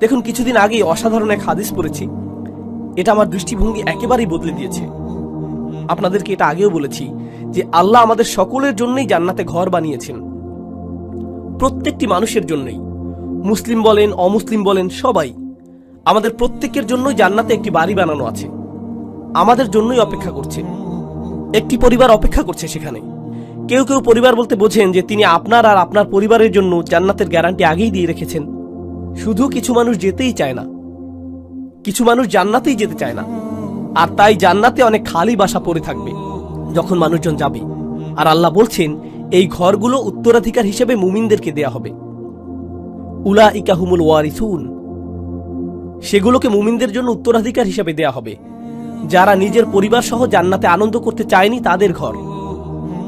দেখুন, কিছুদিন আগেই অসাধারণ এক হাদিস পড়েছি। এটা আমার দৃষ্টিভঙ্গি একেবারেই বদলে দিয়েছে। আপনাদেরকে এটা আগেও বলেছি যে আল্লাহ আমাদের সকলের জন্যই জান্নাতে ঘর বানিয়েছেন। প্রত্যেকটি মানুষের জন্যই। মুসলিম বলেন, অমুসলিম বলেন, সবাই। আমাদের প্রত্যেকের জন্যই জান্নাতে একটি বাড়ি বানানো আছে। আমাদের জন্যই অপেক্ষা করছে। একটি পরিবার অপেক্ষা করছে সেখানে। কেউ কেউ পরিবার বলতে বোঝেন যে তিনি আপনার আর আপনার পরিবারের জন্য জান্নাতের গ্যারান্টি আগেই দিয়ে রেখেছেন। শুধু কিছু মানুষ যেতেই চায় না। কিছু মানুষ জান্নাতেই যেতে চায় না। আর তাই জান্নাতে অনেক খালি বাসা পড়ে থাকবে যখন মানুষজন যাবে। আর আল্লাহ বলছেন, এই ঘরগুলো উত্তরাধিকার হিসেবে মুমিনদেরকে দেয়া হবে। উলা ইকাহুমুল ওয়ারিসুন। সেগুলোকে মুমিনদের জন্য উত্তরাধিকার হিসেবে দেয়া হবে। যারা নিজের পরিবার সহ জান্নাতে আনন্দ করতে চায়নি তাদের ঘর।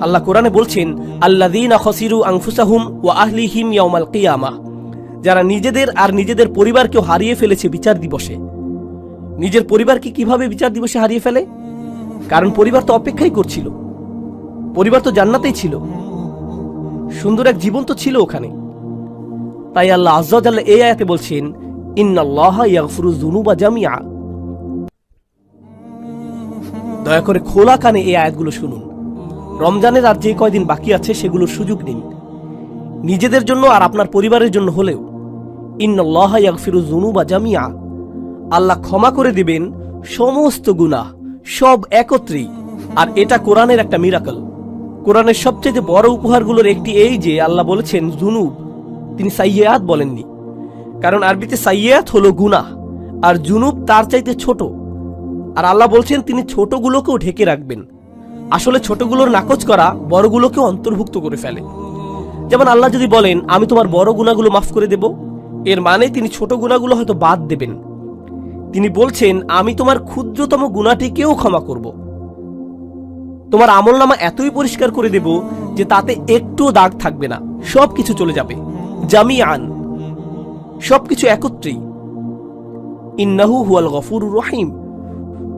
আল্লাহ কোরআনে বলছেন আল্লাদিন খসিরু আংফুসাহুম ও আহলিহিম ইয়াউমাল কিয়ামা। যারা নিজেদের আর নিজেদের পরিবারকেও হারিয়ে ফেলেছে বিচার দিবসে। নিজের পরিবারকে কীভাবে বিচার দিবসে হারিয়ে ফেলে? কারণ পরিবার তো অপেক্ষাই করছিল। পরিবার তো জান্নাতেই ছিল। সুন্দর এক জীবন তো ছিল ওখানে। তাই আল্লাহ আজ্লাহ এই আয়াতে বলছেন জামিয়া দয়া করে খোলা কানে এই আয়াতগুলো শুনুন। রমজানের আর যে কয়দিন বাকি আছে সেগুলোর সুযোগ নিন। নিজেদের জন্য আর আপনার পরিবারের জন্য হলেও। জামিয়া আল্লাহ ক্ষমা করে দিবেন সমস্ত গুনাহ, সব একত্রেই আর এটা কোরআনের একটা মিরাকল কোরআনের সবচেয়ে বড় উপহারগুলোর একটি এই যে, আল্লাহ বলেছেন জুনুব তিনি সাইয়াত বলেননি। কারণ আরবিতে সাইয়াত হলো গুনাহ, আর জুনুব তার চাইতে ছোট। আর আল্লাহ বলছেন তিনি ছোটগুলোকেও ঢেকে রাখবেন। আসলে ছোটগুলোর নাকচ করা বড়গুলোকে অন্তর্ভুক্ত করে ফেলে। যেমন আল্লাহ যদি বলেন, আমি তোমার বড় গুণাগুলো মাফ করে দেব। এর মানে তিনি ছোট গুণাগুলো হয়তো বাদ দেবেন। তিনি বলছেন, আমি তোমার ক্ষুদ্রতম গুণাটিকেও ক্ষমা করব। তোমার আমল নামা এতই পরিষ্কার করে দেব যে তাতে একটু দাগ থাকবে না। সব কিছু চলে যাবে। জামি আন সবকিছু একত্রেই। ইন্নাহু হুয়াল গফুর রহিম।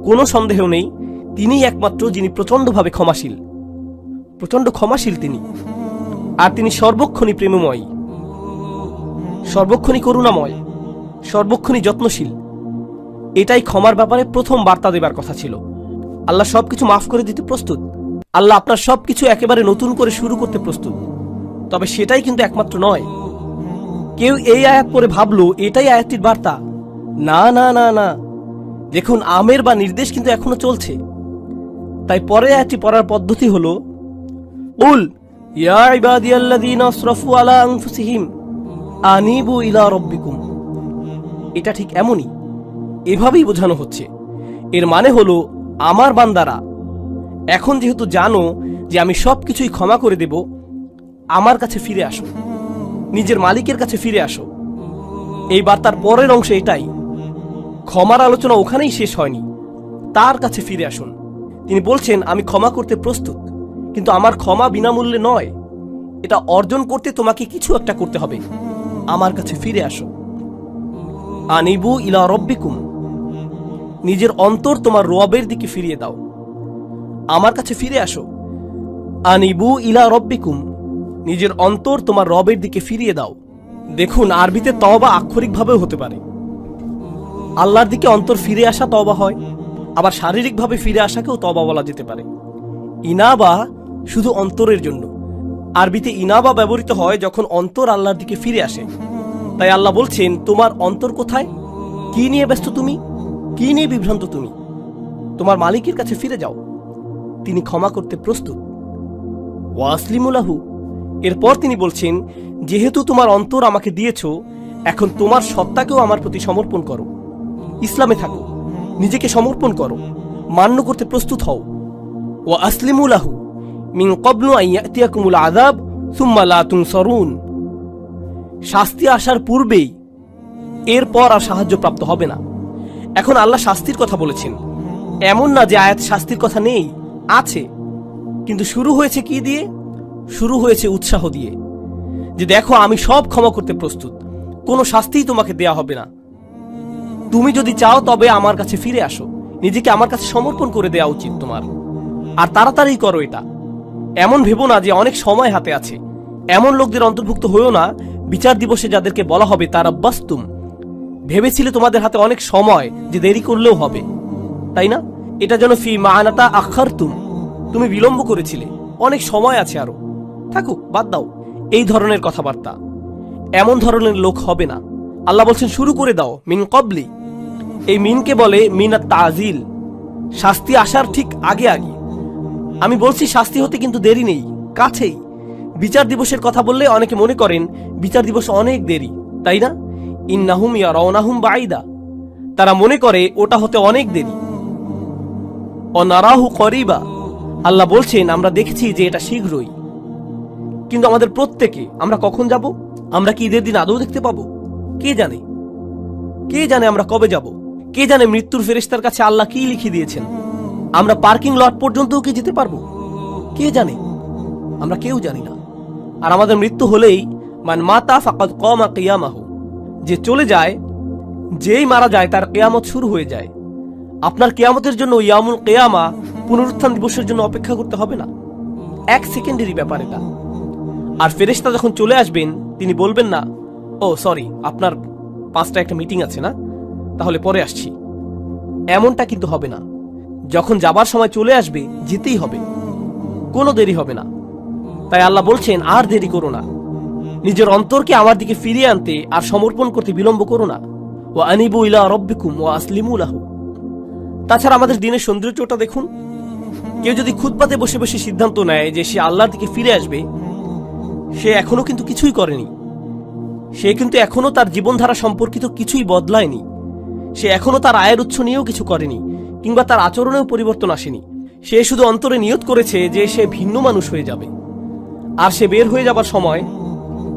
কোনো সন্দেহ নেই তিনি একমাত্র যিনি প্রচণ্ডভাবে ক্ষমাশীল। প্রচণ্ড ক্ষমাশীল তিনি। আর তিনি সর্বক্ষণই প্রেমময়। সর্বক্ষণই করুণাময়, সর্বক্ষণই যত্নশীল। এটাই ক্ষমার ব্যাপারে প্রথম বার্তা দেবার কথা ছিল। আল্লাহ সবকিছু মাফ করে দিতে প্রস্তুত। আল্লাহ আপনার সবকিছু একেবারে নতুন করে শুরু করতে প্রস্তুত। তবে সেটাই কিন্তু একমাত্র নয়। কেউ এই আয়াত পরে ভাবলো, এটাই আয়াতটির বার্তা। না না না না। দেখুন, আমের বা নির্দেশ কিন্তু এখনও চলছে। তাই পরে আয়াতটি পড়ার পদ্ধতি হলো, উল, ইয়া ইবাদিয়াল্লাযীনা আসরাফু আলা আনফুসিহিম। আনিবু ইলা রাব্বিকুম। এটা ঠিক এমনই। এভাবেই বোঝানো হচ্ছে। এর মানে হলো, আমার বান্দারা, এখন যেহেতু জানো যে আমি সব কিছুই ক্ষমা করে দেব, আমার কাছে ফিরে আসো। নিজের মালিকের কাছে ফিরে আসো। এই বার্তার পরের অংশে এটাই। ক্ষমার আলোচনা ওখানেই শেষ হয়নি। তার কাছে ফিরে আসুন। তিনি বলছেন, আমি ক্ষমা করতে প্রস্তুত, কিন্তু আমার ক্ষমা বিনামূল্যে নয়। এটা অর্জন করতে তোমাকে কিছু একটা করতে হবে। আমার কাছে ফিরে আসো। আনিবু ইলা রব্বিকুম। নিজের অন্তর তোমার রবের দিকে ফিরিয়ে দাও। আমার কাছে ফিরে আসো। আনিবু ইলা রব্বিকুম। নিজের অন্তর তোমার রবের দিকে ফিরিয়ে দাও। দেখুন, আরবিতে তওবা আক্ষরিকভাবেও হতে পারে। আল্লাহর দিকে অন্তর ফিরে আসা তবা হয়, আবার শারীরিকভাবে ফিরে আসাকেও তবা বলা যেতে পারে। ইনাবা শুধু অন্তরের জন্য। আরবিতে ইনাবা ব্যবহৃত হয় যখন অন্তর আল্লাহর দিকে ফিরে আসে। তাই আল্লাহ বলছেন, তোমার অন্তর কোথায়? কি নিয়ে ব্যস্ত তুমি? কি নিয়ে বিভ্রান্ত তুমি? তোমার মালিকের কাছে ফিরে যাও। তিনি ক্ষমা করতে প্রস্তুত। ওয়াসলিমুলাহু এরপর তিনি বলছেন, যেহেতু তোমার অন্তর আমাকে দিয়েছ, এখন তোমার সত্তাকেও আমার প্রতি সমর্পণ করো। ইসলামে থাকো। নিজেকে সমর্পণ করো। মান্য করতে প্রস্তুত হও। ও আসলিমুলাহু মিন কবনু আইয়াতিয়াকুমুল তুনসরুন। শাস্তি আসার পূর্বেই এরপর আর সাহায্য প্রাপ্ত হবে না। এখন আল্লাহ শাস্তির কথা বলেছেন। এমন না যে আয়াত শাস্তির কথা নেই, আছে। কিন্তু শুরু হয়েছে কি দিয়ে? শুরু হয়েছে উৎসাহ দিয়ে। যে দেখো, আমি সব ক্ষমা করতে প্রস্তুত। কোনো শাস্তিই তোমাকে দেয়া হবে না। তুমি যদি চাও, তবে আমার কাছে ফিরে আসো। নিজেকে আমার কাছে সমর্পণ করে দেওয়া উচিত তোমার। আর তাড়াতাড়ি করো এটা। এমন ভেবো না যে অনেক সময় হাতে আছে। এমন লোকদের অন্তর্ভুক্ত হয়েও না, বিচার দিবসে যাদেরকে বলা হবে তারা বাস্তুম। ভেবেছিলে তোমাদের হাতে অনেক সময় যে দেরি করলেও হবে, তাই না? এটা যেন ফি মানাতা আখার তুম তুমি বিলম্ব করেছিলে, অনেক সময় আছে আরও। থাকুক, বাদ দাও, এই ধরনের কথাবার্তা। এমন ধরনের লোক হবে না। আল্লাহ বলছেন, শুরু করে দাও, মিন কবলি। এই মিনকে বলে মিনা তাজিল। শাস্তি আসার ঠিক আগে আগে। আমি বলছি শাস্তি হতে কিন্তু দেরি নেই, কাছেই। বিচার দিবসের কথা বললে অনেকে মনে করেন বিচার দিবস অনেক দেরি, তাই না? ইন্নাহুম ইয়া রওনাহুম বাইদা তারা মনে করে ওটা হতে অনেক দেরি। অনারাহু করিবা। আল্লাহ বলছেন, আমরা দেখেছি যে এটা শীঘ্রই। কিন্তু আমাদের প্রত্যেকে, আমরা কখন যাব? আমরা কি ঈদের দিন আদৌ দেখতে পাবো? কে জানে? কে জানে আমরা কবে যাব? কে জানে মৃত্যুর ফেরেশতার কাছে আল্লাহ কি লিখে দিয়েছেন? আমরা পার্কিং লট পর্যন্তও কি যেতে পারব? কে জানে? আমরা কেউ জানি না। আর আমাদের মৃত্যু হলেই, মান মাতা ফাকাদ কমা কিয়ামাহু। যে চলে যায়, যেই মারা যায়, তার কেয়ামত শুরু হয়ে যায়। আপনার কেয়ামতের জন্য ইয়ামুল কেয়ামা পুনরুত্থান দিবসের জন্য অপেক্ষা করতে হবে না। এক সেকেন্ডেরই ব্যাপার এটা। আর ফেরেশতা যখন চলে আসবেন, তিনি বলবেন না, ও, সরি, আপনার পাঁচটা একটা মিটিং আছে না? তাহলে পরে আসছি। এমনটা কিন্তু হবে না। যখন যাবার সময় চলে আসবে, যেতেই হবে। কোনো দেরি হবে না। তাই আল্লাহ বলছেন, আর দেরি করো না। নিজের অন্তরকে আমার দিকে ফিরিয়ে আনতে আর সমর্পণ করতে বিলম্ব করো না। ও আনিবু ইলা রব্বিকুম ও আসলিমু লাহু। তাছাড়া আমাদের দিনের সৌন্দর্যটা দেখুন। কেউ যদি খুদবাতে বসে বসে সিদ্ধান্ত নেয় যে সে আল্লাহর দিকে ফিরে আসবে, সে এখনও কিন্তু কিছুই করেনি। সে কিন্তু এখনও তার জীবনধারা সম্পর্কিত কিছুই বদলায়নি। সে এখনও তার আয়ের উৎস নিয়েও কিছু করেনি। কিংবা তার আচরণেও পরিবর্তন আসেনি। সে শুধু অন্তরে নিয়ত করেছে যে সে ভিন্ন মানুষ হয়ে যাবে। আর সে বের হয়ে যাবার সময়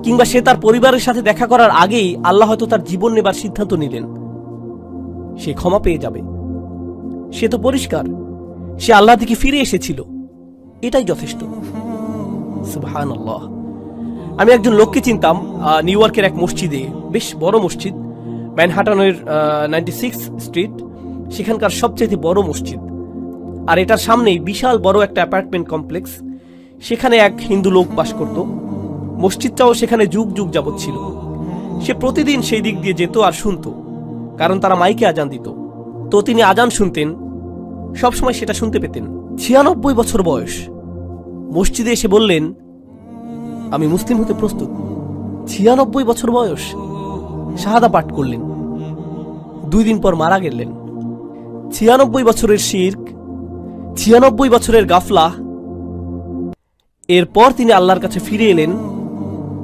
কিংবা সে তার পরিবারের সাথে দেখা করার আগেই আল্লাহ হয়তো তার জীবন নেবার সিদ্ধান্ত নিলেন। সে ক্ষমা পেয়ে যাবে। সে তো পরিষ্কার। সে আল্লাহ থেকে ফিরে এসেছিল। এটাই যথেষ্ট। সুবহানাল্লাহ। আমি একজন লোককে চিনতাম নিউ ইয়র্কের এক মসজিদে, বেশ বড় মসজিদ, ম্যানহাটনের নাইনটি সিক্স স্ট্রিট সেখানকার সবচেয়ে বড় মসজিদ। আর এটার সামনেই বিশাল বড় একটা অ্যাপার্টমেন্ট কমপ্লেক্স। সেখানে এক হিন্দু লোক বাস করত। মসজিদটাও সেখানে যুগ যুগ যাবৎ ছিল। সে প্রতিদিন সেই দিক দিয়ে যেত আর শুনতো, কারণ তারা মাইকে আজান দিত। তো তিনি আজান শুনতেন, সবসময় সেটা শুনতে পেতেন। ছিয়ানব্বই বছর বয়স। মসজিদে এসে বললেন, আমি মুসলিম হতে প্রস্তুত। ছিয়ানব্বই বছর বয়স। শাহাদা পাঠ করলেন। দুই দিন পর মারা গেলেন। ছিয়ানব্বই বছরের শির্ক, ছিয়ানব্বই বছরের গাফলা। এরপর তিনি আল্লাহর কাছে ফিরে এলেন,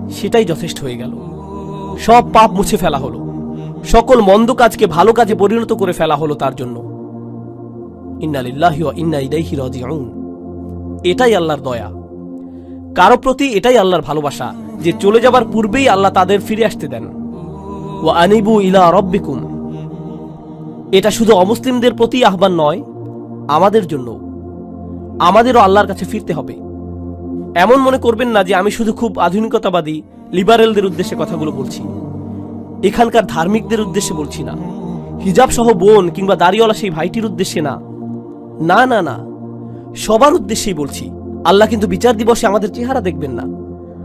সেটাই যথেষ্ট হয়ে গেল। সব পাপ মুছে ফেলা হলো। সকল মন্দ কাজকে ভালো কাজে পরিণত করে ফেলা হলো তার জন্য। এটাই আল্লাহর দয়া। কারও প্রতি এটাই আল্লাহর ভালোবাসা, যে চলে যাবার পূর্বেই আল্লাহ তাদের ফিরে আসতে দেন। ও আনিবু ইলা রব্বিকুম। এটা শুধু অমুসলিমদের প্রতি আহ্বান নয়, আমাদের জন্য আমাদেরও আল্লাহর কাছে ফিরতে হবে। এমন মনে করবেন না যে আমি শুধু খুব আধুনিকতাবাদী লিবারেলদের উদ্দেশ্যে কথাগুলো বলছি। এখানকার ধার্মিকদের উদ্দেশ্যে বলছি না। হিজাব সহ বোন কিংবা দাড়িওয়ালা সেই ভাইটির উদ্দেশ্যে না। না না না। সবার উদ্দেশ্যেই বলছি, আল্লাহ কিন্তু বিচার দিবসে আমাদের চেহারা দেখবেন না।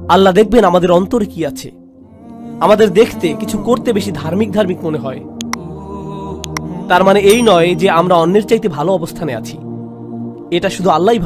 আল্লাহ দেখবেন আমাদের অন্তরে কি আছে। আমাদের দেখতে, কিছু করতে বেশি ধার্মিক ধার্মিক মনে হয়। তার মানে এই নয় যে আমরা অন্যের চাইতে ভালো অবস্থানে আছি। এটা শুধু আল্লাহ